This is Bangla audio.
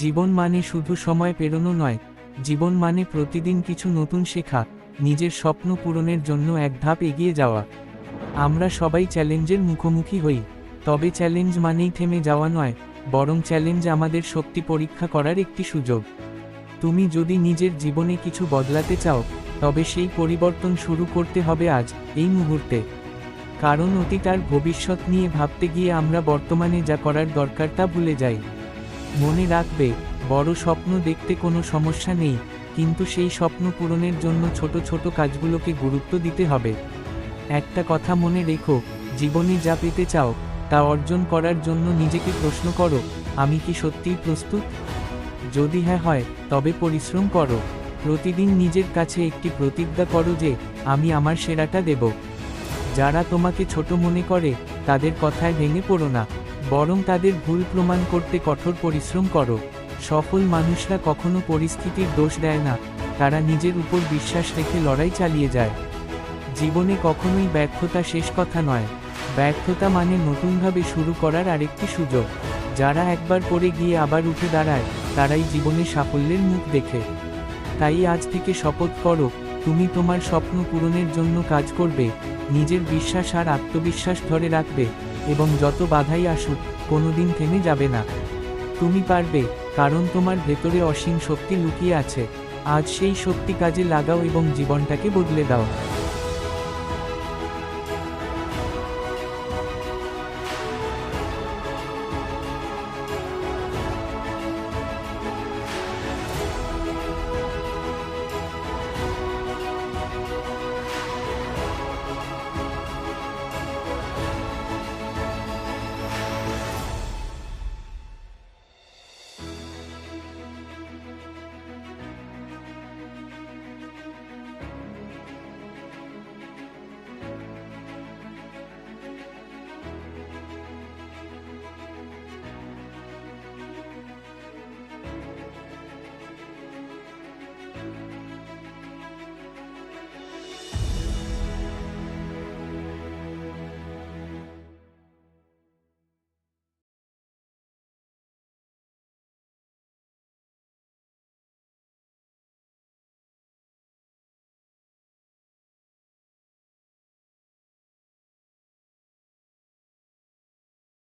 জীবন মানে শুধু সময় পেরোনো নয়, জীবন মানে প্রতিদিন কিছু নতুন শেখা, নিজের স্বপ্ন পূরণের জন্য এক ধাপ এগিয়ে যাওয়া। আমরা সবাই চ্যালেঞ্জের মুখোমুখি হই, তবে চ্যালেঞ্জ মানেই থেমে যাওয়া নয়, বরং চ্যালেঞ্জ আমাদের শক্তি পরীক্ষা করার একটি সুযোগ। তুমি যদি নিজের জীবনে কিছু বদলাতে চাও, তবে সেই পরিবর্তন শুরু করতে হবে আজ, এই মুহূর্তে। কারণ অতীত আর ভবিষ্যৎ নিয়ে ভাবতে গিয়ে আমরা বর্তমানে যা করার দরকার তা ভুলে যাই। মনে রাখবে, বড় স্বপ্ন দেখতে কোনো সমস্যা নেই, কিন্তু সেই স্বপ্ন পূরণের জন্য ছোট ছোট কাজগুলোকে গুরুত্ব দিতে হবে। একটা কথা মনে রেখো, জীবনে যা পেতে চাও, তা অর্জন করার জন্য নিজেকে প্রশ্ন করো, আমি কি সত্যিই প্রস্তুত? যদি হ্যাঁ হয়, তবে পরিশ্রম করো। প্রতিদিন নিজের কাছে একটি প্রতিজ্ঞা করো যে, আমি আমার সেরাটা দেব। যারা তোমাকে ছোট মনে করে, তাদের কথায় ভেঙে পড়ো না। বরং তাদের ভুল প্রমাণ করতে কঠোর পরিশ্রম করো। সফল মানুষরা কখনো পরিস্থিতির দোষ দেয় না, তারা নিজের উপর বিশ্বাস রেখে লড়াই চালিয়ে যায়। জীবনে কখনোই ব্যর্থতা শেষ কথা নয়, ব্যর্থতা মানে নতুনভাবে শুরু করার আরেকটি সুযোগ। যারা একবার পড়ে গিয়ে আবার উঠে দাঁড়ায়, তারাই জীবনে সাফল্যের মুখ দেখে। তাই আজ থেকে শপথ করো, তুমি তোমার স্বপ্ন পূরণের জন্য কাজ করবে, নিজের বিশ্বাস আর আত্মবিশ্বাস ধরে রাখবে। এবং যত বাধাই আসুক, কোনোদিন থেমে যাবে না। তুমি পারবে, কারণ তোমার ভেতরে অসীম শক্তি লুকিয়ে আছে। আজ সেই শক্তি কাজে লাগাও এবং জীবনটাকে বদলে দাও।